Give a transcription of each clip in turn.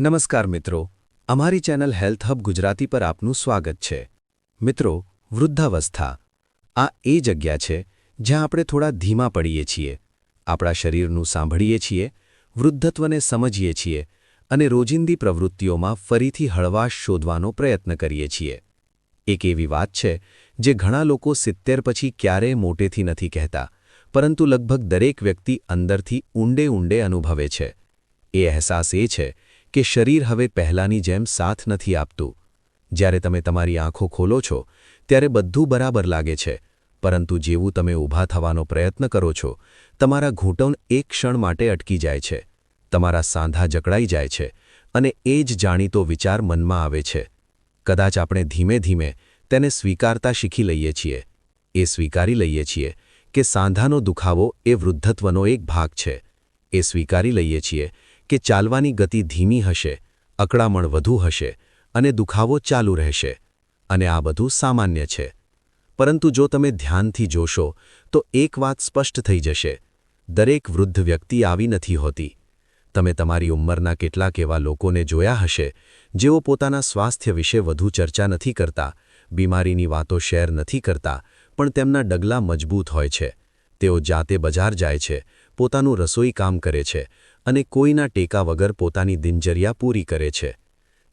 નમસ્કાર મિત્રો. અમારી ચેનલ હેલ્થ હબ ગુજરાતી પર આપનું સ્વાગત છે. મિત્રો, વૃદ્ધાવસ્થા. આ એ જગ્યા છે જ્યાં આપણે થોડા ધીમા પડીએ છીએ. આપણા શરીરનું સાંભળીએ છીએ, વૃદ્ધત્વને સમજીએ છીએ અને રોજિંદી પ્રવૃત્તિઓમાં ફરીથી હળવાશ શોધવાનો પ્રયત્ન કરીએ છીએ. એક એવી વાત છે જે ઘણા લોકો સિત્તેર પછી ક્યારેય મોટેથી નથી કહેતા, પરંતુ લગભગ દરેક વ્યક્તિ અંદરથી ઊંડે ઊંડે અનુભવે છે. એ અહેસાસ એ છે કે શરીર હવે પહેલાંની જેમ સાથ નથી આપતું. જ્યારે તમે તમારી આંખો ખોલો છો, ત્યારે બધું બરાબર લાગે છે, પરંતુ જેવું તમે ઊભા થવાનો પ્રયત્ન કરો છો, તમારા ઘૂંટણ એક ક્ષણ માટે અટકી જાય છે, તમારા સાંધા જકડાઈ જાય છે, અને એ જ જાણીતો વિચાર મનમાં આવે છે. કદાચ આપણે ધીમે ધીમે તેને સ્વીકારતા શીખી લઈએ છીએ. એ સ્વીકારી લઈએ છીએ કે સાંધાનો દુખાવો એ વૃદ્ધત્વનો એક ભાગ છે. એ સ્વીકારી લઈએ છીએ કે ચાલવાની ગતિ ધીમી હશે, અકળામણ વધુ હશે અને દુખાવો ચાલુ રહેશે. અને આ બધું સામાન્ય છે. પરંતુ જો તમે ધ્યાનથી જોશો, તો એક વાત સ્પષ્ટ થઈ જશે. દરેક વૃદ્ધ વ્યક્તિ આવી નથી હોતી. તમે તમારી ઉંમરના કેટલાક એવા લોકોને જોયા હશે, જેઓ પોતાના સ્વાસ્થ્ય વિશે વધુ ચર્ચા નથી કરતા, બીમારીની વાતો શેર નથી કરતા, પણ તેમના ડગલા મજબૂત હોય છે. તેઓ જાતે બજાર જાય છે, પોતાનું રસોઈ કામ કરે છે અને કોઈના ટેકા વગર પોતાની દિનચર્યા પૂરી કરે છે.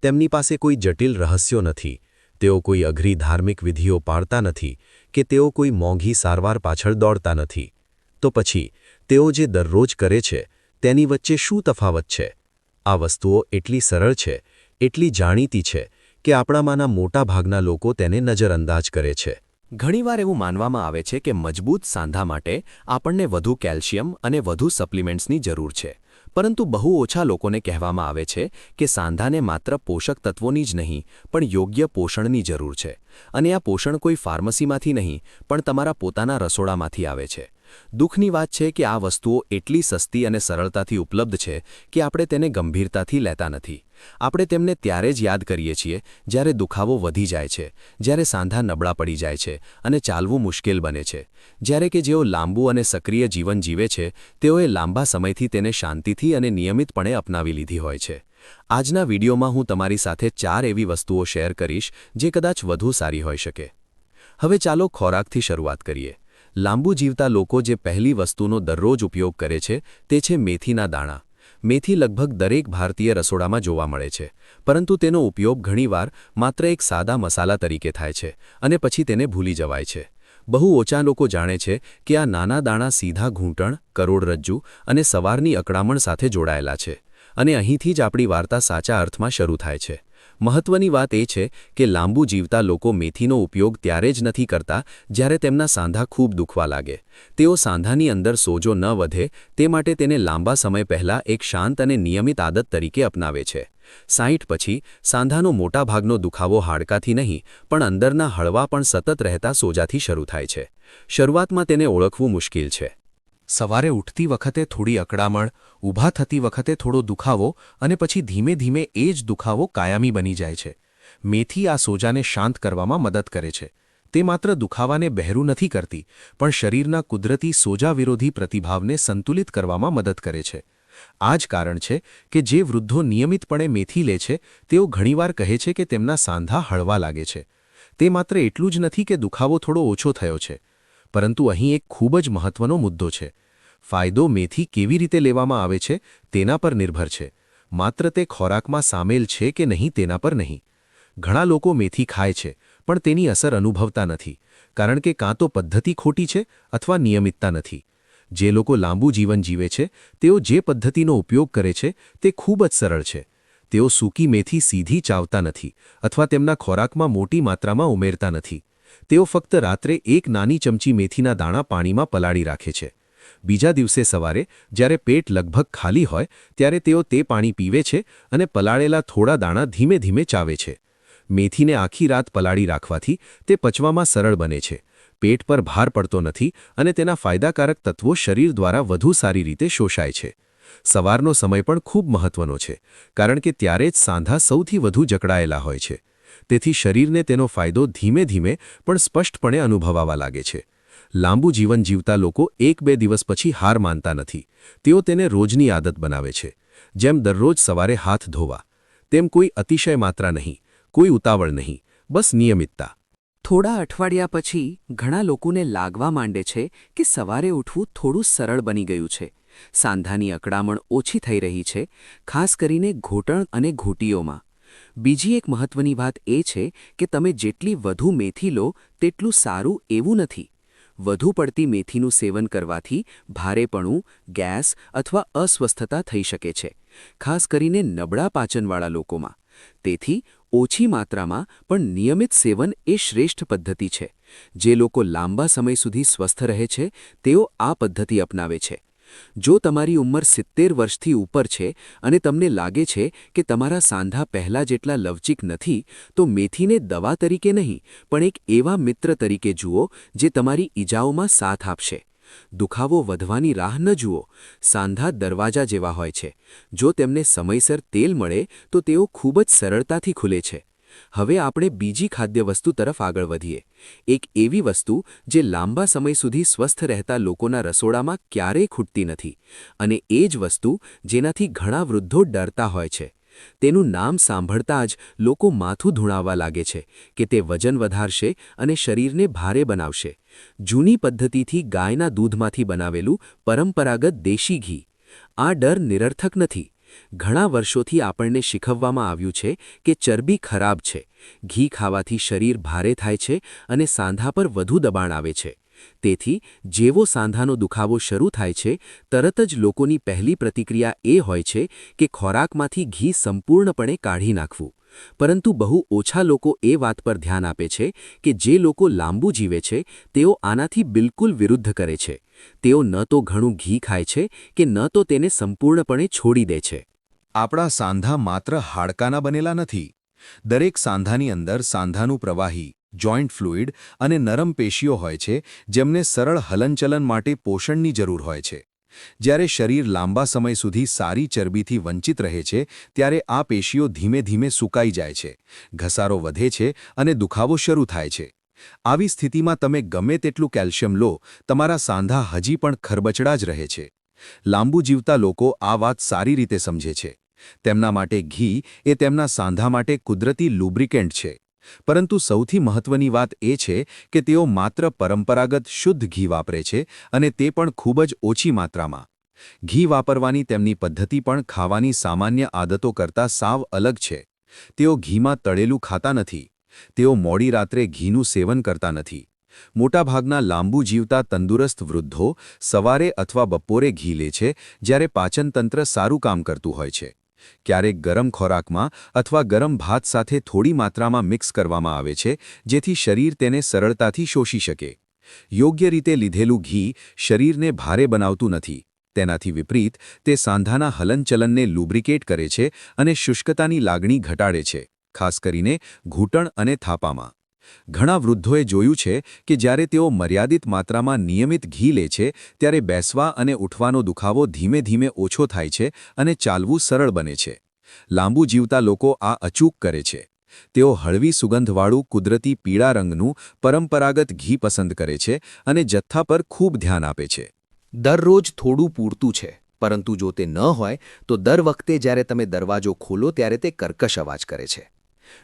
તેમની પાસે કોઈ જટિલ રહસ્યો નથી. તેઓ કોઈ અઘરી ધાર્મિક વિધિઓ પાળતા નથી કે તેઓ કોઈ મોંઘી સારવાર પાછળ દોડતા નથી. તો પછી, તેઓ જે દરરોજ કરે છે, તેની વચ્ચે શું તફાવત છે? આ વસ્તુઓ એટલી સરળ છે, એટલી જાણીતી છે કે આપણામાંના મોટાભાગના લોકો તેને નજરઅંદાજ કરે છે. ઘણીવાર એવું માનવામાં આવે છે કે મજબૂત સાંધા માટે આપણને વધુ કેલ્શિયમ અને વધુ સપ્લિમેન્ટ્સની જરૂર છે. પરંતુ બહુ ઓછા લોકોને કહેવામાં આવે છે કે સાંધાને માત્ર પોષક તત્વોની જ નહીં, પણ યોગ્ય પોષણની જરૂર છે. અને આ પોષણ કોઈ ફાર્મસીમાંથી નહીં, પણ તમારા પોતાના રસોડામાંથી આવે છે. દુઃખની વાત છે કે આ વસ્તુઓ એટલી સસ્તી અને સરળતાથી ઉપલબ્ધ છે કે આપણે તેને ગંભીરતાથી લેતા નથી. આપણે તેમને ત્યારે જ યાદ કરીએ છીએ જ્યારે દુખાવો વધી જાય છે, જ્યારે સાંધા નબળા પડી જાય છે અને ચાલવું મુશ્કેલ બને છે. જ્યારે કે જેઓ લાંબુ અને સક્રિય જીવન જીવે છે, તેઓએ લાંબા સમયથી તેને શાંતિથી અને નિયમિતપણે અપનાવી લીધી હોય છે. આજના વિડીયોમાં હું તમારી સાથે ચાર એવી વસ્તુઓ શેર કરીશ જે કદાચ વધુ સારી હોઈ શકે. હવે ચાલો ખોરાકથી શરૂઆત કરીએ. લાંબુ જીવતા લોકો જે પહેલી વસ્તુનો દરરોજ ઉપયોગ કરે છે, તે છે મેથીના દાણા. મેથી લગભગ દરેક ભારતીય રસોડામાં જોવા મળે છે, પરંતુ તેનો ઉપયોગ ઘણીવાર માત્ર એક સાદા મસાલા તરીકે થાય છે અને પછી તેને ભૂલી જવાય છે. બહુ ઓછા લોકો જાણે છે કે આ નાના દાણા સીધા ઘૂંટણ, કરોડરજ્જુ અને સવારની અકળામણ સાથે જોડાયેલા છે અને અહીંથી જ આપણી વાર્તા સાચા અર્થમાં શરૂ થાય છે. મહત્વની વાત એ છે કે લાંબુ જીવતા લોકો મેથીનો ઉપયોગ ત્યારે જ નથી કરતા જ્યારે તેમના સાંધા ખૂબ દુખવા લાગે. તેઓ સાંધાની અંદર સોજો ન વધે, તે માટે તેને લાંબા સમય પહેલાં એક શાંત અને નિયમિત આદત તરીકે અપનાવે છે. સાઈઠ પછી, સાંધાનો મોટાભાગનો દુખાવો હાડકાથી નહીં, પણ અંદરના હળવા પણ સતત રહેતા સોજાથી શરૂ થાય છે. શરૂઆતમાં તેને ઓળખવું મુશ્કેલ છે. સવારે ઉઠતી વખતે થોડી અકળામણ ઊભા થતી વખતે થોડો દુખાવો અને પછી ધીમે ધીમે એ જ દુખાવો કાયમી બની જાય છે. મેથી આ સોજાને શાંત કરવામાં મદદ કરે છે. તે માત્ર દુખાવાને બહેરું નથી કરતી, પણ શરીરના કુદરતી સોજા વિરોધી પ્રતિભાવને સંતુલિત કરવામાં મદદ કરે છે. આ જ કારણ છે કે જે વૃદ્ધો નિયમિતપણે મેથી લે છે, તેઓ ઘણીવાર કહે છે કે તેમના સાંધા હળવા લાગે છે. તે માત્ર એટલું જ નથી કે દુખાવો થોડો ઓછો થયો છે. પરંતુ અહીં એક ખૂબ જ મહત્વનો મુદ્દો છે. ફાયદો મેથી કેવી રીતે લેવામાં આવે છે તેના પર નિર્ભર છે. માત્ર તે ખોરાકમાં સામેલ છે કે નહીં તેના પર નહીં. ઘણા લોકો મેથી ખાય છે, પણ તેની અસર અનુભવતા નથી, કારણ કે કાં તો પદ્ધતિ ખોટી છે અથવા નિયમિતતા નથી. જે લોકો લાંબુ જીવન જીવે છે, તેઓ જે પદ્ધતિનો ઉપયોગ કરે છે, તે ખૂબ જ સરળ છે. તેઓ સૂકી મેથી સીધી ચાવતા નથી અથવા તેમના ખોરાકમાં મોટી માત્રામાં ઉમેરતા નથી. તેઓ ફક્ત રાત્રે એક નાની ચમચી મેથીના દાણા પાણીમાં પલાળી રાખે છે. બીજા દિવસે સવારે, જ્યારે પેટ લગભગ ખાલી હોય, ત્યારે તેઓ તે પાણી પીવે છે અને પલાળેલા થોડા દાણા ધીમે ધીમે ચાવે છે. મેથીને આખી રાત પલાળી રાખવાથી તે પચવામાં સરળ બને છે. પેટ પર ભાર પડતો નથી અને તેના ફાયદાકારક તત્વો શરીર દ્વારા વધુ સારી રીતે શોષાય છે. સવારનો સમય પણ ખૂબ મહત્વનો છે, કારણ કે ત્યારે જ સાંધા સૌથી વધુ જકડાયેલા હોય છે. તેથી શરીરને તેનો ફાયદો ધીમે ધીમે પણ સ્પષ્ટપણે અનુભવાવા લાગે છે. લાંબુ જીવન જીવતા લોકો એક બે દિવસ પછી હાર માનતા નથી. તેઓ તેને રોજની આદત બનાવે છે, જેમ દરરોજ સવારે હાથ ધોવા. તેમ કોઈ અતિશય માત્રા નહીં, કોઈ ઉતાવળ નહીં, બસ નિયમિતતા. થોડા અઠવાડિયા પછી ઘણા લોકોને લાગવા માંડે છે કે સવારે ઉઠવું થોડું સરળ બની ગયું છે. સાંધાની અકડામણ ઓછી થઈ રહી છે, ખાસ કરીને ઘોટણ અને ઘૂંટીઓમાં. બીજી એક મહત્વની વાત એ છે કે તમે જેટલી વધુ મેથી લો, તેટલું સારું એવું નથી. વધુ પડતી મેથીનું સેવન કરવાથી ભારેપણું, ગેસ અથવા અસ્વસ્થતા થઈ શકે છે, ખાસ કરીને નબળા પાચનવાળા લોકોમાં. તેથી, ઓછી માત્રામાં પણ નિયમિત સેવન એ શ્રેષ્ઠ પદ્ધતિ છે. જે લોકો લાંબા સમય સુધી સ્વસ્થ રહે છે, તેઓ આ પદ્ધતિ અપનાવે છે. જો તમારી ઉંમર સિત્તેર વર્ષથી ઉપર છે અને તમને લાગે છે કે તમારા સાંધા પહેલાં જેટલા લવચીક નથી, તો મેથીને દવા તરીકે નહીં, પણ એક એવા મિત્ર તરીકે જુઓ જે તમારી ઈજાઓમાં સાથ આપશે. દુખાવો વધવાની રાહ ન જુઓ. સાંધા દરવાજા જેવા હોય છે. જો તેમને સમયસર તેલ મળે, તો તેઓ ખૂબ જ સરળતાથી ખુલે છે. હવે આપણે બીજી ખાદ્ય વસ્તુ તરફ આગળ વધીએ. એક એવી વસ્તુ જે લાંબા સમય સુધી સ્વસ્થ રહેતા લોકોના રસોડામાં ક્યારેય ખૂટતી નથી અને એ જ વસ્તુ જેનાથી ઘણા વૃદ્ધો ડરતા હોય છે. તેનું નામ સાંભળતા જ લોકો માથું ધૂણાવવા લાગે છે કે તે વજન વધારશે અને શરીરને ભારે બનાવશે. જૂની પદ્ધતિથી ગાયના દૂધમાંથી બનાવેલું પરંપરાગત દેશી ઘી. આ ડર નિરર્થક નથી. ઘણા વર્ષોથી આપણને શીખવવામાં આવ્યું છે કે ચરબી ખરાબ છે, ઘી ખાવાથી શરીર ભારે થાય છે અને સાંધા પર વધુ દબાણ આવે છે. તેથી, જેવો સાંધાનો દુખાવો શરૂ થાય છે, તરત જ લોકોની પહેલી પ્રતિક્રિયા એ હોય છે કે ખોરાકમાંથી ઘી સંપૂર્ણપણે કાઢી નાખવું. પરંતુ બહુ ઓછા લોકો એ વાત પર ધ્યાન આપે છે કે જે લોકો લાંબુ જીવે છે, તેઓ આનાથી બિલકુલ વિરુદ્ધ કરે છે. તેઓ ન તો ઘણું ઘી ખાય છે કે ન તો તેને સંપૂર્ણપણે છોડી દે છે. આપણા સાંધા માત્ર હાડકાના બનેલા નથી. દરેક સાંધાની અંદર સાંધાનું પ્રવાહી જોઇન્ટ ફ્લુઇડ અને નરમ પેશીઓ હોય છે, જેમને સરળ હલનચલન માટે પોષણની જરૂર હોય છે. જ્યારે શરીર લાંબા સમય સુધી સારી ચરબીથી વંચિત રહે છે, ત્યારે આ પેશીઓ ધીમે ધીમે સુકાઈ જાય છે, ઘસારો વધે છે અને દુખાવો શરૂ થાય છે. આવી સ્થિતિમાં તમે ગમે તેટલું કેલ્શિયમ લો, તમારા સાંધા હજી પણ ખરબચડા જ રહે છે. લાંબુ જીવતા લોકો આ વાત સારી રીતે સમજે છે. તેમના માટે ઘી એ તેમના સાંધા માટે કુદરતી લુબ્રિકેન્ટ છે. પરંતુ સૌથી મહત્વની વાત એ છે કે તેઓ માત્ર પરંપરાગત શુદ્ધ ઘી વાપરે છે અને તે પણ ખૂબ જ ઓછી માત્રામાં. ઘી વાપરવાની તેમની પદ્ધતિ પણ ખાવાની સામાન્ય આદતો કરતાં સાવ અલગ છે. તેઓ ઘીમાં તળેલું ખાતા નથી. તેઓ મોડી રાત્રે ઘીનું સેવન કરતા નથી. મોટાભાગના લાંબુ જીવતા તંદુરસ્ત વૃદ્ધો સવારે અથવા બપોરે ઘી લે છે, જ્યારે પાચનતંત્ર સારું કામ કરતું હોય છે. ક્યારેક ગરમ ખોરાકમાં અથવા ગરમ ભાત સાથે થોડી માત્રામાં મિક્સ કરવામાં આવે છે, જેથી શરીર તેને સરળતાથી શોષી શકે. યોગ્ય રીતે લીધેલું ઘી શરીરને ભારે બનાવતું નથી. તેનાથી વિપરીત, તે સાંધાના હલનચલનને લુબ્રિકેટ કરે છે અને શુષ્કતાની લાગણી ઘટાડે છે. ખાસ કરીને ઘૂંટણ અને થાપામાં. ઘણા વૃદ્ધોએ જોયું છે કે જ્યારે તેઓ મર્યાદિત માત્રામાં નિયમિત ઘી લે છે, ત્યારે બેસવા અને ઉઠવાનો દુખાવો ધીમે ધીમે ઓછો થાય છે અને ચાલવું સરળ બને છે. લાંબુ જીવતા લોકો આ અચૂક કરે છે. તેઓ હળવી સુગંધવાળું, કુદરતી પીળા રંગનું, પરંપરાગત ઘી પસંદ કરે છે અને જથ્થા પર ખૂબ ધ્યાન આપે છે. દરરોજ થોડું પૂરતું છે, પરંતુ જો તે ન હોય, તો દર વખતે જ્યારે તમે દરવાજો ખોલો, ત્યારે તે કર્કશ અવાજ કરે છે.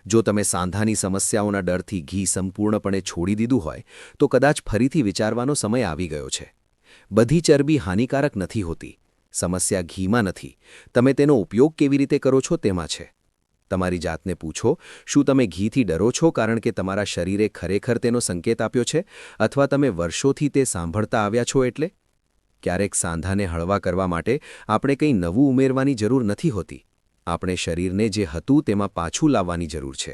જો તમે સાંધાની સમસ્યાઓના ડરથી ઘી સંપૂર્ણપણે છોડી દીધું હોય, તો કદાચ ફરીથી વિચારવાનો સમય આવી ગયો છે. બધી ચરબી હાનિકારક નથી હોતી. સમસ્યા ઘીમાં નથી. તમે તેનો ઉપયોગ કેવી રીતે કરો છો તેમાં છે. તમારી જાતને પૂછો, શું તમે ઘીથી ડરો છો કારણ કે તમારા શરીરે ખરેખર તેનો સંકેત આપ્યો છે, અથવા તમે વર્ષોથી તે સાંભળતા આવ્યા છો એટલે? ક્યારેક સાંધાને હળવા કરવા માટે આપણે કંઈ નવું ઉમેરવાની જરૂર નથી હોતી. આપણે શરીરને જે હતું તેમાં પાછું લાવવાની જરૂર છે.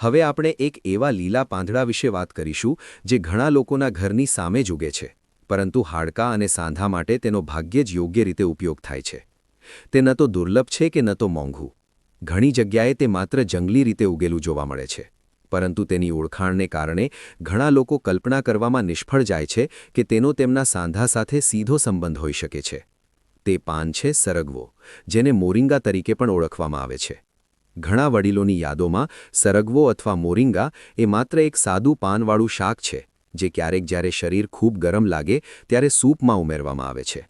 હવે આપણે એક એવા લીલા પાંદડા વિશે વાત કરીશું, જે ઘણા લોકોના ઘરની સામે જ ઉગે છે, પરંતુ હાડકાં અને સાંધા માટે તેનો ભાગ્યે જ યોગ્ય રીતે ઉપયોગ થાય છે. તે ન તો દુર્લભ છે કે ન તો મોંઘું. ઘણી જગ્યાએ તે માત્ર જંગલી રીતે ઉગેલું જોવા મળે છે, પરંતુ તેની ઓળખાણને કારણે ઘણા લોકો કલ્પના કરવામાં નિષ્ફળ જાય છે કે તેનો તેમના સાંધા સાથે સીધો સંબંધ હોઈ શકે છે. તે પાન છે સરગવો, જેને મોરિંગા તરીકે પણ ઓળખવામાં આવે છે. ઘણા વડીલોની યાદોમાં, સરગવો અથવા મોરિંગા એ માત્ર એક સાદું પાનવાળું શાક છે, જે ક્યારેક જ્યારે શરીર ખૂબ ગરમ લાગે, ત્યારે સૂપમાં ઉમેરવામાં આવે છે.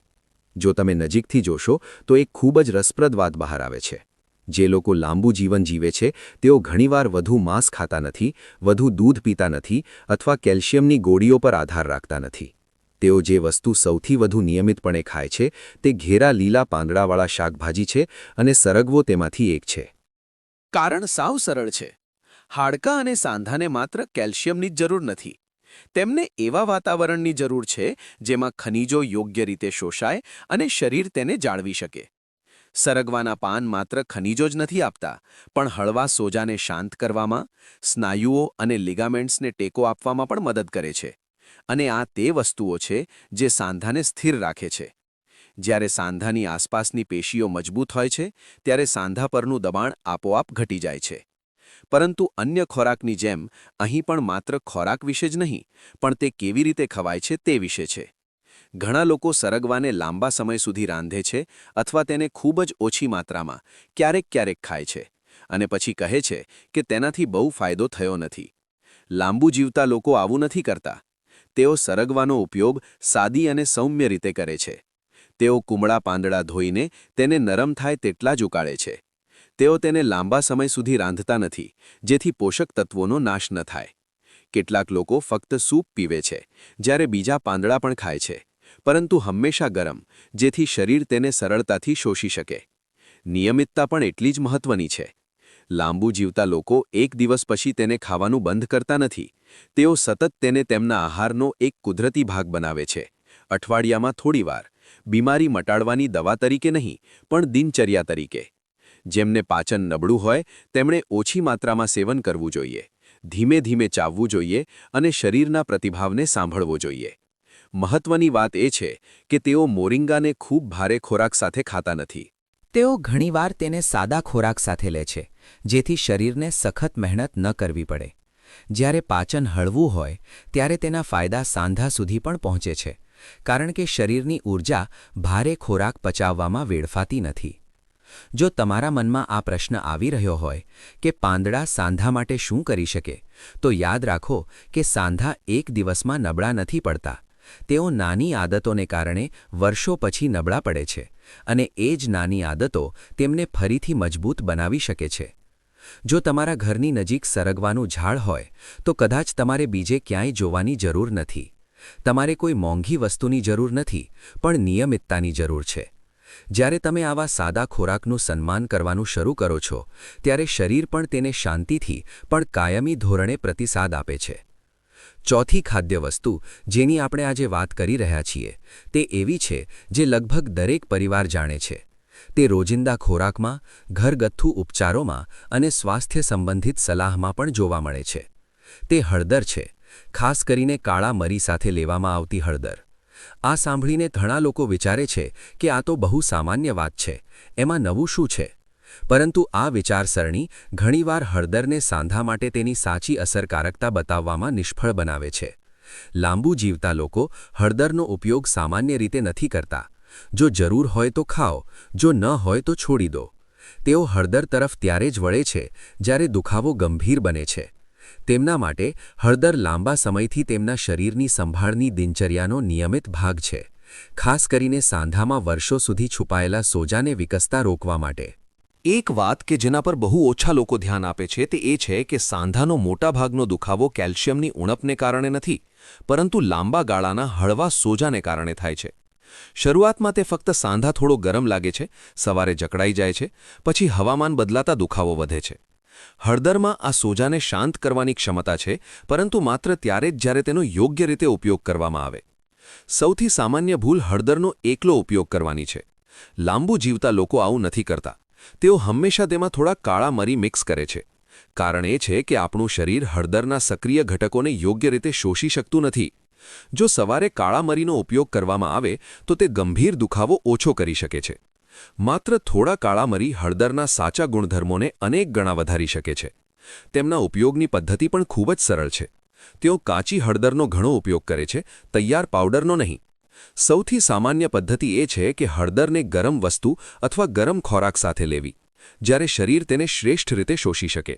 જો તમે નજીકથી જોશો, તો એક ખૂબ જ રસપ્રદ વાત બહાર આવે છે. જે લોકો લાંબુ જીવન જીવે છે, તેઓ ઘણીવાર વધુ માંસ ખાતા નથી, વધુ દૂધ પીતા નથી, અથવા કેલ્શિયમની ગોળીઓ પર આધાર રાખતા નથી. તેઓ જે વસ્તુ સૌથી વધુ નિયમિતપણે ખાય છે, તે ઘેરા લીલા પાંદડાવાળા શાકભાજી છે અને સરગવો તેમાંથી એક છે. કારણ સાવ સરળ છે. હાડકાં અને સાંધાને માત્ર કેલ્શિયમની જ જરૂર નથી. તેમને એવા વાતાવરણની જરૂર છે, જેમાં ખનિજો યોગ્ય રીતે શોષાય અને શરીર તેને જાળવી શકે. સરગવાના પાન માત્ર ખનિજો જ નથી આપતા, પણ હળવા સોજાને શાંત કરવામાં, સ્નાયુઓ અને લિગામેન્ટ્સને ટેકો આપવામાં પણ મદદ કરે છે. અને આ તે વસ્તુઓ છે જે સાંધાને સ્થિર રાખે છે. જ્યારે સાંધાની આસપાસની પેશીઓ મજબૂત હોય છે, ત્યારે સાંધા પરનું દબાણ આપોઆપ ઘટી જાય છે. પરંતુ અન્ય ખોરાકની જેમ, અહીં પણ માત્ર ખોરાક વિશે જ નહીં, પણ તે કેવી રીતે ખવાય છે તે વિશે છે. ઘણા લોકો સરગવાને લાંબા સમય સુધી રાંધે છે અથવા તેને ખૂબ જ ઓછી માત્રામાં, ક્યારેક ક્યારેક ખાય છે. અને પછી કહે છે કે તેનાથી બહુ ફાયદો થયો નથી. લાંબુ જીવતા લોકો આવું નથી કરતા. તેઓ સરગવાનો ઉપયોગ સાદી અને સૌમ્ય રીતે કરે છે. તેઓ કુમળા પાંદડા ધોઈને તેને નરમ થાય તેટલા જ ઉકાળે છે. તેઓ તેને લાંબા સમય સુધી રાંધતા નથી, જેથી પોષક તત્વોનો નાશ ન થાય. કેટલાક લોકો ફક્ત સૂપ પીવે છે, જ્યારે બીજા પાંદડા પણ ખાય છે, પરંતુ હંમેશા ગરમ, જેથી શરીર તેને સરળતાથી શોષી શકે. નિયમિતતા પણ એટલી જ મહત્વની છે. લાંબુ જીવતા લોકો એક દિવસ પછી તેને ખાવાનું બંધ કરતા નથી તેઓ સતત તેને તેમના આહારનો એક કુદરતી ભાગ બનાવે છે. અઠવાડિયામાં થોડીવાર, બીમારી મટાડવાની દવા તરીકે નહીં, પણ દિનચર્યા તરીકે. જેમને પાચન નબળું હોય, તેમણે ઓછી માત્રામાં સેવન કરવું જોઈએ, ધીમે ધીમે ચાવવું જોઈએ અને શરીરના પ્રતિભાવને સાંભળવો જોઈએ. મહત્વની વાત એ છે કે તેઓ મોરિંગાને ખૂબ ભારે ખોરાક સાથે ખાતા નથી. તેઓ ઘણીવાર તેને સાદા ખોરાક સાથે લે છે, જેથી શરીરને સખત મહેનત ન કરવી પડે. જ્યારે પાચન હળવું હોય, ત્યારે તેના ફાયદા સાંધા સુધી પણ પહોંચે છે, કારણ કે શરીરની ઊર્જા ભારે ખોરાક પચાવવામાં વેડફાતી નથી. જો તમારા મનમાં આ પ્રશ્ન આવી રહ્યો હોય કે પાંદડા સાંધા માટે શું કરી શકે, તો યાદ રાખો કે સાંધા એક દિવસમાં નબળા નથી પડતા. તેઓ નાની આદતોને કારણે વર્ષો પછી નબળા પડે છે અને એ જ નાની આદતો તેમને ફરીથી મજબૂત બનાવી શકે છે. જો તમારા ઘરની નજીક સરગવાનું ઝાડ હોય, તો કદાચ તમારે બીજે ક્યાંય જોવાની જરૂર નથી. તમારે કોઈ મોંઘી વસ્તુની જરૂર નથી, પણ નિયમિતતાની જરૂર છે. જ્યારે તમે આવા સાદા ખોરાકનું સન્માન કરવાનું શરૂ કરો છો, ત્યારે શરીર પણ તેને શાંતિથી, પણ કાયમી ધોરણે પ્રતિસાદ આપે છે. ચોથી ખાદ્ય વસ્તુ જેની આપણે આજે વાત કરી રહ્યા છીએ, તે એવી છે, જે લગભગ દરેક પરિવાર જાણે છે. તે રોજિંદા ખોરાકમાં, ઘરગથ્થુ ઉપચારોમાં અને સ્વાસ્થ્ય સંબંધિત સલાહમાં પણ જોવા મળે છે. તે હળદર છે, ખાસ કરીને કાળા મરી સાથે લેવામાં આવતી હળદર. આ સાંભળીને ઘણા લોકો વિચારે છે કે આ તો બહુ સામાન્ય વાત છે, એમાં નવું શું છે? પરંતુ આ વિચારસરણી ઘણીવાર હળદરને સાંધા માટે તેની સાચી અસરકારકતા બતાવવામાં નિષ્ફળ બનાવે છે. લાંબુ જીવતા લોકો હળદરનો ઉપયોગ સામાન્ય રીતે નથી કરતા જો જરૂર હોય તો ખાઓ, જો ન હોય તો છોડી દો. તેઓ હળદર તરફ ત્યારે જ વળે છે, જ્યારે દુખાવો ગંભીર બને છે. તેમના માટે હળદર લાંબા સમયથી તેમના શરીરની સંભાળની દિનચર્યાનો નિયમિત ભાગ છે, ખાસ કરીને સાંધામાં વર્ષો સુધી છુપાયેલા સોજાને વિકસતા રોકવા માટે. એક વાત કે જેના પર બહુ ઓછા લોકો ધ્યાન આપે છે તે એ છે કે સાંધાનો મોટાભાગનો દુખાવો કેલ્શિયમની ઉણપને કારણે નથી, પરંતુ લાંબા ગાળાના હળવા સોજાને કારણે થાય છે. શરૂઆતમાં તે ફક્ત સાંધા થોડો ગરમ લાગે છે, સવારે જકડાઈ જાય છે, પછી હવામાન બદલાતા દુખાવો વધે છે. હળદરમાં આ સોજાને શાંત કરવાની ક્ષમતા છે, પરંતુ માત્ર ત્યારે જ જ્યારે તેનો યોગ્ય રીતે ઉપયોગ કરવામાં આવે. સૌથી સામાન્ય ભૂલ હળદરનો એકલો ઉપયોગ કરવાની છે. લાંબુ જીવતા લોકો આવું નથી કરતા. તેઓ હંમેશા તેમાં થોડા કાળા મરી મિક્સ કરે છે. કારણ એ છે કે આપણું શરીર હળદરના સક્રિય ઘટકોને યોગ્ય રીતે શોષી શકતું નથી. જો સવારે કાળા મરીનો ઉપયોગ કરવામાં આવે, તો તે ગંભીર દુખાવો ઓછો કરી શકે છે. માત્ર થોડા કાળા મરી હળદરના સાચા ગુણધર્મોને અનેક ગણા વધારી શકે છે. તેમના ઉપયોગની પદ્ધતિ પણ ખૂબ જ સરળ છે. તેઓ કાચી હળદરનો ઘણો ઉપયોગ કરે છે, તૈયાર પાવડરનો નહીં. સૌથી સામાન્ય પદ્ધતિ એ છે કે હળદરને ગરમ વસ્તુ અથવા ગરમ ખોરાક સાથે લેવી, જ્યારે શરીર તેને શ્રેષ્ઠ રીતે શોષી શકે.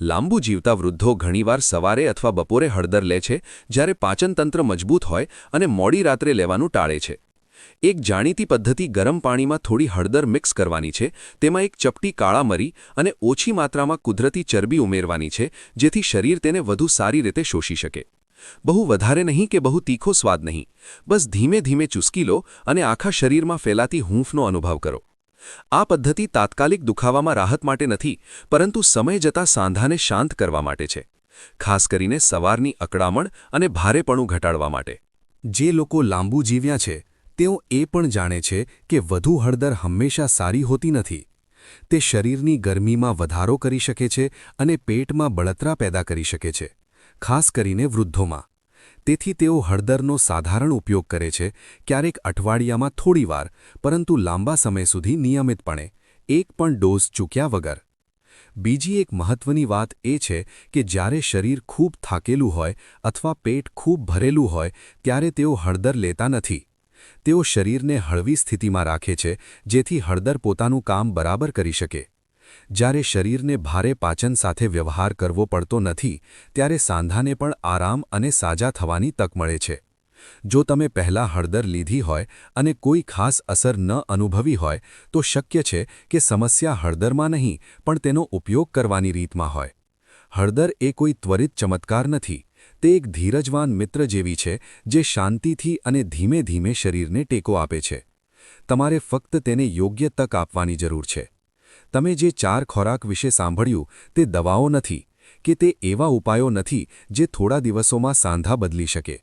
લાંબુ જીવતા વૃદ્ધો ઘણીવાર સવારે અથવા બપોરે હળદર લે છે, જ્યારે પાચનતંત્ર મજબૂત હોય અને મોડી રાત્રે લેવાનું ટાળે છે. એક જાણીતી પદ્ધતિ ગરમ પાણીમાં થોડી હળદર મિક્સ કરવાની છે, તેમાં એક ચપટી કાળા મરી અને ઓછી માત્રામાં કુદરતી ચરબી ઉમેરવાની છે, જેથી શરીર તેને વધુ સારી રીતે શોષી શકે. બહુ વધારે નહીં કે બહુ તીખો સ્વાદ નહીં. બસ ધીમે ધીમે ચૂસકી લો અને આખા શરીરમાં ફેલાતી હૂંફનો અનુભવ કરો. આ પદ્ધતિ તાત્કાલિક દુખાવામાં રાહત માટે નથી, પરંતુ સમય જતાં સાંધાને શાંત કરવા માટે છે, ખાસ કરીને સવારની અકળામણ અને ભારેપણું ઘટાડવા માટે. જે લોકો લાંબુ જીવ્યા છે, તેઓ એ પણ જાણે છે કે વધુ હળદર હંમેશા સારી હોતી નથી. તે શરીરની ગરમીમાં વધારો કરી શકે છે અને પેટમાં બળતરા પેદા કરી શકે છે, ખાસ કરીને વૃદ્ધોમાં. તેથી તેઓ હળદરનો સાધારણ ઉપયોગ કરે છે ક્યારેક અઠવાડિયામાં થોડીવાર, પરંતુ લાંબા સમય સુધી નિયમિતપણે, એક પણ ડોઝ ચૂક્યા વગર. બીજી એક મહત્વની વાત એ છે કે જ્યારે શરીર ખૂબ થાકેલું હોય અથવા પેટ ખૂબ ભરેલું હોય, ત્યારે તેઓ હળદર લેતા નથી. તેઓ શરીરને હળવી સ્થિતિમાં રાખે છે, જેથી હળદર પોતાનું કામ બરાબર કરી શકે. જ્યારે શરીરને ભારે પાચન સાથે વ્યવહાર કરવો પડતો નથી, ત્યારે સાંધાને પણ આરામ અને સાજા થવાની તક મળે છે. જો તમે પહેલાં હળદર લીધી હોય અને કોઈ ખાસ અસર ન અનુભવી હોય, તો શક્ય છે કે સમસ્યા હળદરમાં નહીં, પણ તેનો ઉપયોગ કરવાની રીતમાં હોય. હળદર એ કોઈ ત્વરિત ચમત્કાર નથી. તે એક ધીરજવાન મિત્ર જેવી છે, જે શાંતિથી અને ધીમે ધીમે શરીરને ટેકો આપે છે. તમારે ફક્ત તેને યોગ્ય તક આપવાની જરૂર છે. તમે જે ચાર ખોરાક વિશે સાંભળ્યું તે દવાઓ નથી કે તે એવા ઉપાયો નથી જે થોડા દિવસોમાં સાંધા બદલી શકે.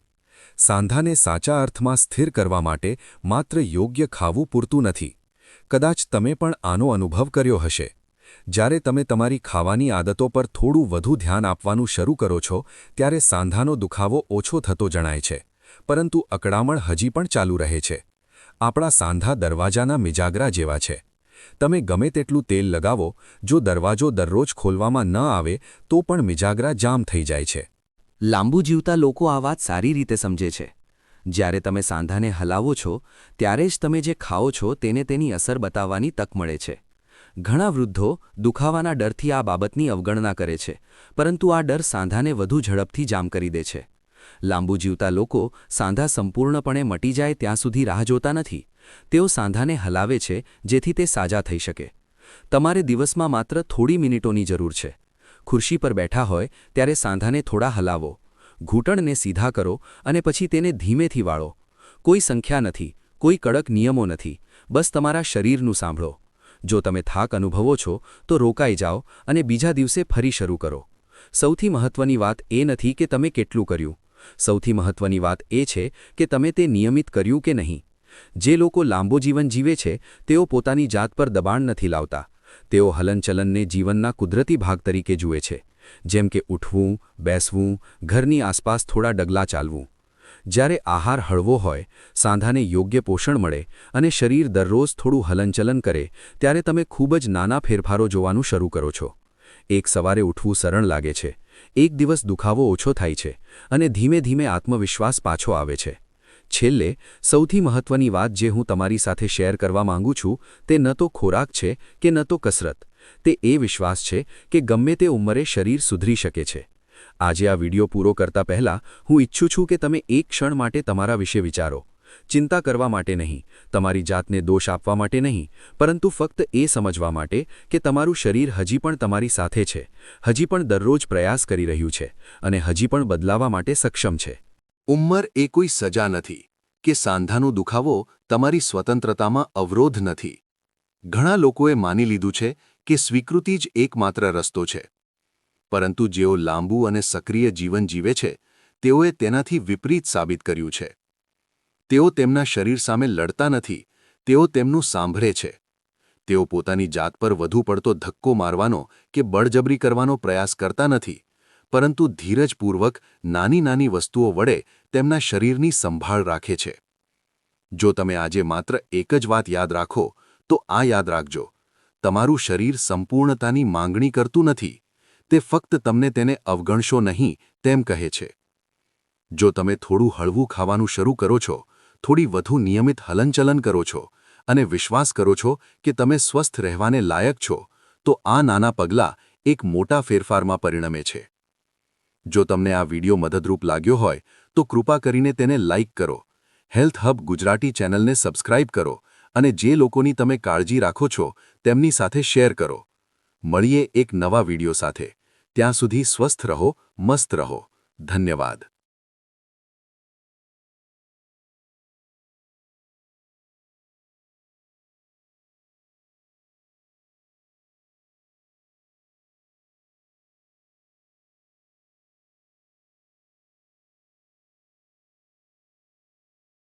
સાંધાને સાચા અર્થમાં સ્થિર કરવા માટે માત્ર યોગ્ય ખાવું પૂરતું નથી. કદાચ તમે પણ આનો અનુભવ કર્યો હશે. જ્યારે તમે તમારી ખાવાની આદતો પર થોડું વધુ ધ્યાન આપવાનું શરૂ કરો છો, ત્યારે સાંધાનો દુખાવો ઓછો થતો જણાય છે. પરંતુ અકળામણ હજી પણ ચાલુ રહે છે. આપણા સાંધા દરવાજાના મિજાગરા જેવા છે. તમે ગમે તેટલું તેલ લગાવો, જો દરવાજો દરરોજ ખોલવામાં ન આવે, તો પણ મિજાગરા જામ થઈ જાય છે. લાંબુ જીવતા લોકો આ વાત સારી રીતે સમજે છે. જ્યારે તમે સાંધાને હલાવો છો, ત્યારે જ તમે જે ખાઓ છો તેને તેની અસર બતાવવાની તક મળે છે. ઘણા વૃદ્ધો દુખાવાના ડરથી આ બાબતની અવગણના કરે છે, પરંતુ આ ડર સાંધાને વધુ ઝડપથી જામ કરી દે છે. લાંબુ જીવતા લોકો સાંધા સંપૂર્ણપણે મટી જાય ત્યાં સુધી રાહ જોતા નથી. તેઓ સાંધાને હલાવે છે જેથી તે સાજા થઈ શકે. તમારે દિવસમાં માત્ર થોડી મિનિટોની જરૂર છે. ખુરશી પર બેઠા હોય ત્યારે સાંધાને થોડા હલાવો. ઘૂંટણને સીધા કરો અને પછી તેને ધીમેથી વાળો. કોઈ સંખ્યા નથી, કોઈ કડક નિયમો નથી. બસ તમારા શરીરનું સાંભળો. જો તમે થાક અનુભવો છો, તો રોકાઈ જાઓ અને બીજા દિવસે ફરી શરૂ કરો. સૌથી મહત્વની વાત એ નથી કે તમે કેટલું કર્યું. સૌથી મહત્વની વાત એ છે કે તમે તે નિયમિત કર્યું કે નહીં. જે લોકો લાંબો જીવન જીવે છે, તેઓ પોતાની જાત પર દબાણ નથી લાવતા. તેઓ હલનચલનને જીવનના કુદરતી ભાગ તરીકે જુએ છે, જેમ કે ઉઠવું, બેસવું, ઘરની આસપાસ થોડા ડગલા ચાલવું. જ્યારે આહાર હળવો હોય, સાંધાને યોગ્ય પોષણ મળે અને શરીર દરરોજ થોડું હલનચલન કરે, ત્યારે તમે ખૂબ જ નાના ફેરફારો જોવાનું શરૂ કરો છો. એક સવારે ઉઠવું સરળ લાગે છે, એક દિવસ દુખાવો ઓછો થાય છે અને ધીમે ધીમે આત્મવિશ્વાસ પાછો આવે છે. છેલ્લે, સૌથી મહત્વની વાત જે હું તમારી સાથે શેર કરવા માંગુ છું, તે ન તો ખોરાક છે કે ન તો કસરત. તે એ વિશ્વાસ છે કે ગમે તે ઉંમરે શરીર સુધરી શકે છે. આજે આ વિડિયો પૂરો કરતા પહેલા, હું ઈચ્છું છું કે તમે એક ક્ષણ માટે તમારા વિશે વિચારો. ચિંતા કરવા માટે નહીં, તમારી જાતને દોષ આપવા માટે નહીં, પરંતુ ફક્ત એ સમજવા માટે કે તમારું શરીર હજી પણ તમારી સાથે છે, હજી પણ દરરોજ પ્રયાસ કરી રહ્યું છે, અને હજી પણ બદલાવા માટે સક્ષમ છે. ઉંમર એ કોઈ સજા નથી. કે સાંધાનો દુખાવો તમારી સ્વતંત્રતામાં અવરોધ નથી. ઘણા લોકોએ માની લીધું છે કે સ્વીકૃતિ જ એકમાત્ર રસ્તો છે. પરંતુ જેઓ લાંબુ અને સક્રિય જીવન જીવે છે, તેઓએ તેનાથી વિપરીત સાબિત કર્યું છે. તેઓ તેમના શરીર સામે લડતા નથી, તેઓ તેમનું સાંભળે છે. તેઓ પોતાની જાત પર વધુ પડતો ધક્કો મારવાનો કે બળજબરી કરવાનો પ્રયાસ કરતા નથી. પરંતુ ધીરજપૂર્વક નાની નાની વસ્તુઓ વડે તેમના શરીરની સંભાળ રાખે છે. જો તમે આજે માત્ર એક જ વાત યાદ રાખો, તો આ યાદ રાખજો. તમારું શરીર સંપૂર્ણતાની માંગણી કરતું નથી. તે ફક્ત તમને તેને અવગણશો નહીં, તેમ કહે છે. જો તમે થોડું હળવું ખાવાનું શરૂ કરો છો, થોડી વધુ નિયમિત હલનચલન કરો છો અને વિશ્વાસ કરો છો કે તમે સ્વસ્થ રહેવાને લાયક છો, તો આ નાના પગલાં એક મોટા ફેરફારમાં પરિણમે છે. જો તમને આ વીડિયો મદદરૂપ લાગ્યો હોય, તો કૃપા કરીને તેને લાઇક કરો. હેલ્થ હબ ગુજરાતી ચેનલને સબસ્ક્રાઇબ કરો અને જે લોકોની તમે કાળજી રાખો છો, તેમની સાથે શેર કરો. મળીએ એક નવા વીડિયો સાથે. ત્યાં સુધી સ્વસ્થ રહો, મસ્ત રહો. ધન્યવાદ.